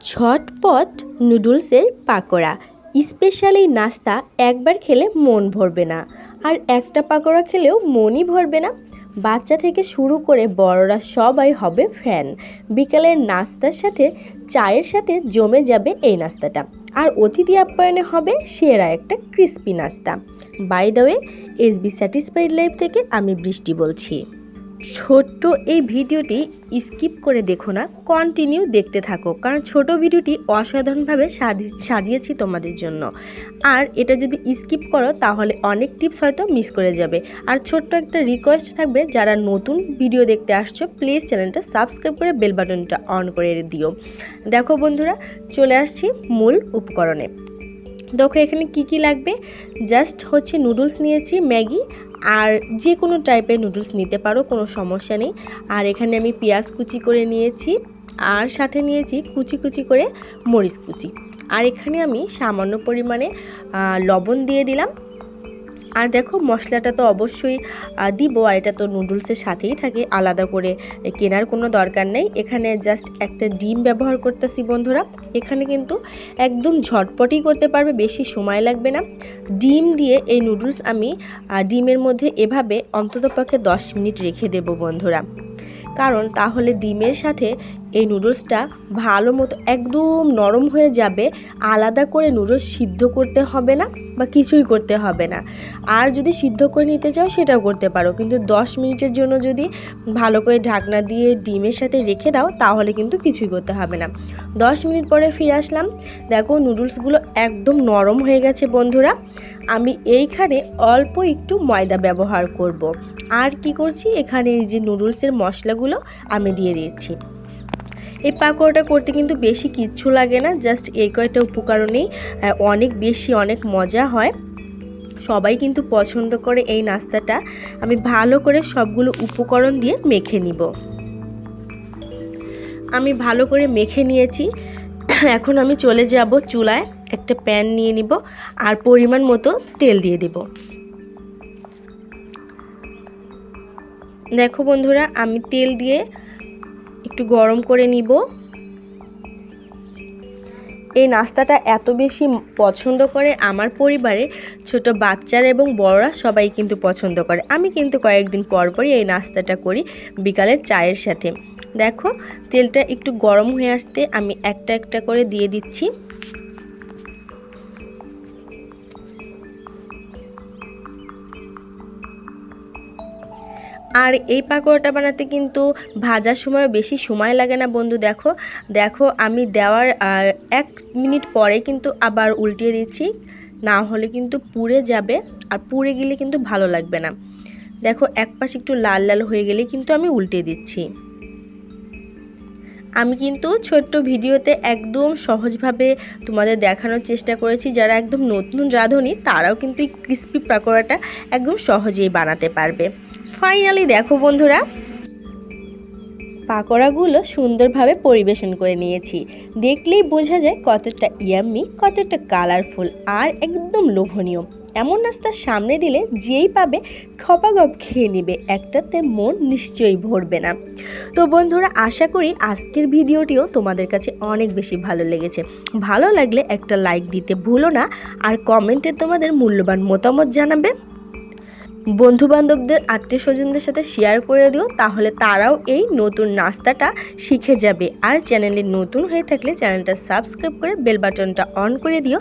ঝটপট নুডলসের পাকোড়া, স্পেশাল এই নাস্তা, একবার খেলে মন ভরবে না। আর একটা পাকোড়া খেলেও মনই ভরবে না। বাচ্চা থেকে শুরু করে বড়রা সবাই হবে ফ্যান। বিকালের নাস্তার সাথে চায়ের সাথে জমে যাবে এই নাস্তাটা। আর অতিথি আপ্যায়নে হবে সেরা একটা ক্রিস্পি নাস্তা। By the way, S B satisfied life থেকে আমি বৃষ্টি বলছি। ছোট্ট এই ভিডিওটি স্কিপ করে দেখো না কন্টিনিউ দেখতে থাকো, কারণ ছোট ভিডিওটি অসাধারণভাবে সাজি- সাজিয়েছি তোমাদের জন্য। আর এটা যদি স্কিপ করো, তাহলে অনেক টিপস হয়তো মিস করে যাবে। আর ছোট্ট একটা রিকোয়েস্ট থাকবে, যারা নতুন ভিডিও দেখতে আসছো প্লিজ চ্যানেলটা সাবস্ক্রাইব করে বেল বাটনটা অন করে দিও। দেখো বন্ধুরা, চলে আসছি মূল উপকরণে। দেখো এখানে কি কি লাগবে? জাস্ট হচ্ছে নুডলস নিয়েছি, ম্যাগি আর যে কোনো টাইপের নুডলস নিতে পারো, কোনো সমস্যা নেই। আর এখানে আমি পেঁয়াজ কুচি করে নিয়েছি, আর সাথে নিয়েছি কুচি কুচি করে মরিচ কুচি। আর এখানে আমি সামান্য পরিমাণে লবণ দিয়ে দিলাম। আর দেখো, মশলাটা তো অবশ্যই দিব আর এটা তো নুডলসের সাথেই থাকে, আলাদা করে কেনার কোনো দরকার নেই। এখানে জাস্ট একটা ডিম ব্যবহার করতেছি বন্ধুরা। এখানে কিন্তু একদম ঝটপটই করতে পারবে, বেশি সময় লাগবে না। ডিম দিয়ে এই নুডলস আমি ডিমের মধ্যে এভাবে অন্ততপক্ষে দশ মিনিট রেখে দেব বন্ধুরা। কারণ তাহলে ডিমের সাথে এই নুডলসটা ভালো মতো একদম নরম হয়ে যাবে, আলাদা করে নুডলস সিদ্ধ করতে হবে না বা কিছুই করতে হবে না। আর যদি সিদ্ধ করে নিতে চাও সেটাও করতে পারো, কিন্তু দশ মিনিটের জন্য যদি ভালো করে ঢাকনা দিয়ে ডিমের সাথে রেখে দাও, তাহলে কিন্তু কিছুই করতে হবে না। দশ মিনিট পরে ফিরে আসলাম। দেখো নুডলসগুলো একদম নরম হয়ে গেছে বন্ধুরা। আমি এইখানে অল্প একটু ময়দা ব্যবহার করব। আর কি করছি? এখানে এই যে নুডলসের মশলাগুলো আমি দিয়ে দিচ্ছি। এই পাকোড়াটা করতে কিন্তু বেশি কিচ্ছু লাগে না জাস্ট এই কয়টা উপকরণেই অনেক বেশি, অনেক মজা হয়। সবাই কিন্তু পছন্দ করে এই নাস্তাটা। আমি ভালো করে সবগুলো উপকরণ দিয়ে মেখে নিব। আমি ভালো করে মেখে নিয়েছি। এখন আমি চলে যাব চুলায়, একটা প্যান নিয়ে নিব আর পরিমাণ মতো তেল দিয়ে দেব। দেখো বন্ধুরা, আমি তেল দিয়ে একটু গরম করে নিব। এই নাস্তাটা এত বেশি পছন্দ করে আমার পরিবারে, ছোট বাচ্চারা এবং বড়রা সবাই কিন্তু পছন্দ করে। আমি কিন্তু কয়েকদিন পর পরই এই নাস্তাটা করি বিকালের চায়ের সাথে। দেখো, তেলটা একটু গরম হয়ে আসতে আমি একটা একটা করে দিয়ে দিচ্ছি। আর এই পাকোড়াটা বানাতে কিন্তু ভাজার সময় বেশি সময় লাগে না বন্ধু, দেখো। দেখো, আমি দেওয়ার এক মিনিট পরে কিন্তু আবার উল্টিয়ে দিচ্ছি। না হলে কিন্তু পুড়ে যাবে আর পুড়ে গেলে কিন্তু ভালো লাগবে না। দেখো, এক পাশে একটু লাল লাল হয়ে গেলে কিন্তু আমি উল্টে দিচ্ছি। আমি কিন্তু ছোট্ট ভিডিওতে একদম সহজভাবে তোমাদের দেখানোর চেষ্টা করেছি। যারা একদম নতুন রাঁধুনি, তারাও কিন্তু এই ক্রিস্পি পাকোড়াটা একদম সহজেই বানাতে পারবে। ফাইনালি দেখো বন্ধুরা, পাকোড়াগুলো সুন্দরভাবে পরিবেশন করে নিয়েছি। দেখলেই বোঝা যায় কতটা ইয়াম্মি কতটা কালারফুল আর একদম লোভনীয়। এমন নাস্তা সামনে দিলে যেই পাবে খপাগপ খেয়ে নেবে, একটাতে মন নিশ্চয়ই ভরবে না। তো বন্ধুরা, আশা করি আজকের ভিডিওটিও তোমাদের কাছে অনেক বেশি ভালো লেগেছে। ভালো লাগলে একটা লাইক দিতে ভুলো না, আর কমেন্টে তোমাদের মূল্যবান মতামত জানাবে। বন্ধু বান্ধবদের আত্মীয় স্বজনদের সাথে শেয়ার করে দিও, তাহলে তারাও এই নতুন নাস্তাটা শিখে যাবে। আর চ্যানেলে নতুন হয়ে থাকলে চ্যানেলটা সাবস্ক্রাইব করে বেল বাটনটা অন করে দিও,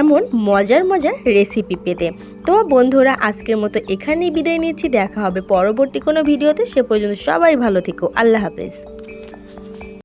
এমন মজার মজার রেসিপি পেতে। তো বন্ধুরা, আজকের মতো এখানেই বিদায় নিচ্ছি, দেখা হবে পরবর্তী কোনো ভিডিওতে, সে পর্যন্ত সবাই ভালো থেকো, আল্লাহ হাফেজ।